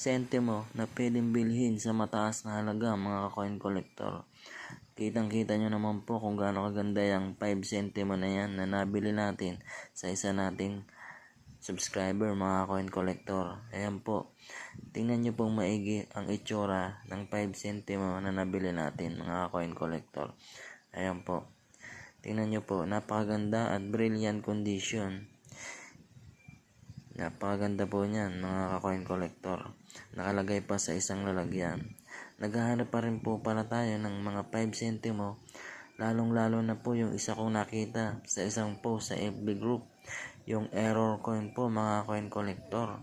sentimo na pwedeng bilhin sa mataas na halaga mga coin collector. Kitang kita nyo naman po kung gaano kaganda yung 5 sentimo na yan na nabili natin sa isa nating subscriber mga coin collector. Ayan po. Tingnan nyo pong maigi ang itsura ng 5 sentimo na nabili natin mga coin collector. Ayan po. Tingnan nyo po, napakaganda at brilliant condition. Napakaganda po niyan mga ka-coin collector. Nakalagay pa sa isang lalagyan. Naghahanap pa rin po pala tayo ng mga 5 sentimo. Lalong lalo na po yung isa kong nakita sa isang post sa FB group. Yung error coin po mga coin collector.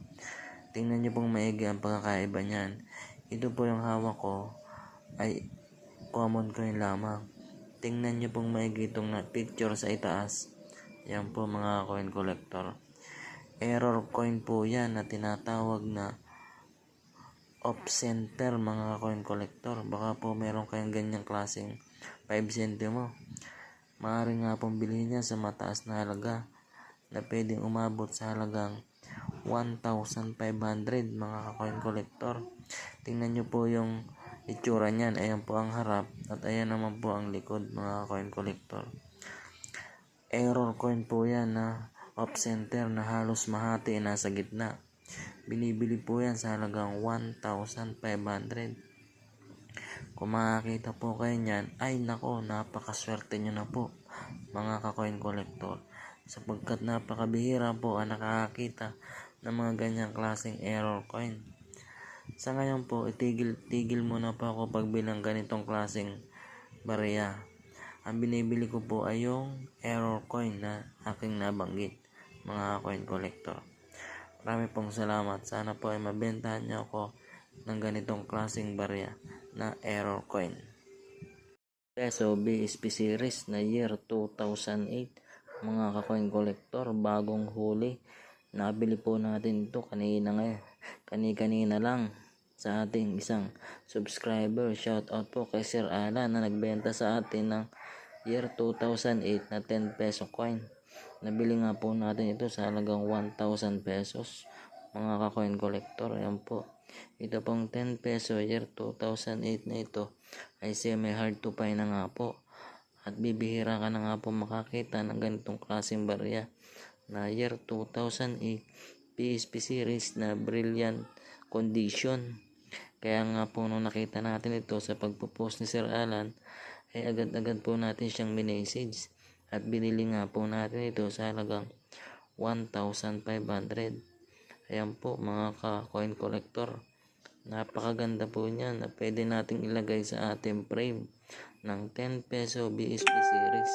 Tingnan nyo pong maigi ang pagkakaiba niyan. Ito po yung hawak ko ay common coin lamang. Tingnan nyo pong maigi itong na picture sa itaas. Yan po mga coin collector. Error coin po yan na tinatawag na off center mga coin collector. Baka po meron kayong ganyang klaseng 5 centimo. Maaari nga pong bilhin niya sa mataas na halaga na pwedeng umabot sa halagang 1,500 mga coin collector. Tingnan nyo po yung itsura niyan. Ayan po ang harap at ayan naman po ang likod mga coin collector. Error coin po yan na off center na halos mahati nasa gitna. Binibili po yan sa halagang 1,500. Kung makakita po kayo niyan, ay nako, napakaswerte nyo na po mga ka-coin collector. Sapagkat napakabihira po ang nakakakita ng mga ganyang klaseng error coin. Sa ngayon po, itigil-tigil muna po ako pagbilang ganitong klaseng barya. Ang binibili ko po ay yung error coin na aking nabanggit, mga coin collector. Marami pong salamat. Sana po ay mabentahan niyo ako ng ganitong klaseng barya na error coin. Peso BSP series na year 2008 mga ka-coin collector bagong huli. Nabili po natin ito kanina ngayon. Kani-kanina lang sa ating isang subscriber. Shout out po kay Sir Alan na nagbenta sa atin ng year 2008 na 10 peso coin nabili nga po natin ito sa halagang 1,000 pesos mga ka-coin collector. Ayan po. Ito pong 10 peso year 2008 na ito ay semi hard to find na nga po. At bibihira ka na nga po makakita ng ganitong klaseng barya na year 2008 PSP series na brilliant condition. Kaya nga po nung nakita natin ito sa pagpo-post ni Sir Alan ay agad-agad po natin siyang minessage at binili nga po natin ito sa halagang 1,500. Ayan po mga ka-coin collector. Napakaganda po niyan na pwede nating ilagay sa ating frame ng 10 peso BSP series.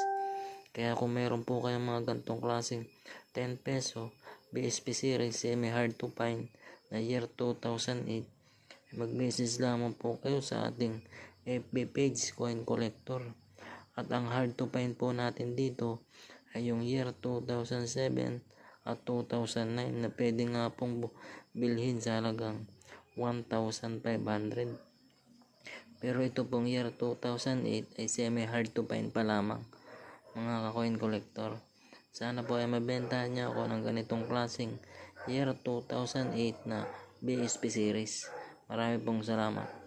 Kaya kung meron po kayong mga gantong klaseng 10 peso BSP series semi hard to find na year 2008, mag-message lamang po kayo sa ating FB page Coin Collector. At ang hard to find po natin dito ay yung year 2007 at 2009 na pwede nga pong bilhin sa halagang 1,500. Pero ito pong year 2008 ay semi hard to find pa lamang mga ka-coin collector. Sana po ay mabentahan niya ako ng ganitong klaseng year 2008 na BSP series. Marami pong salamat.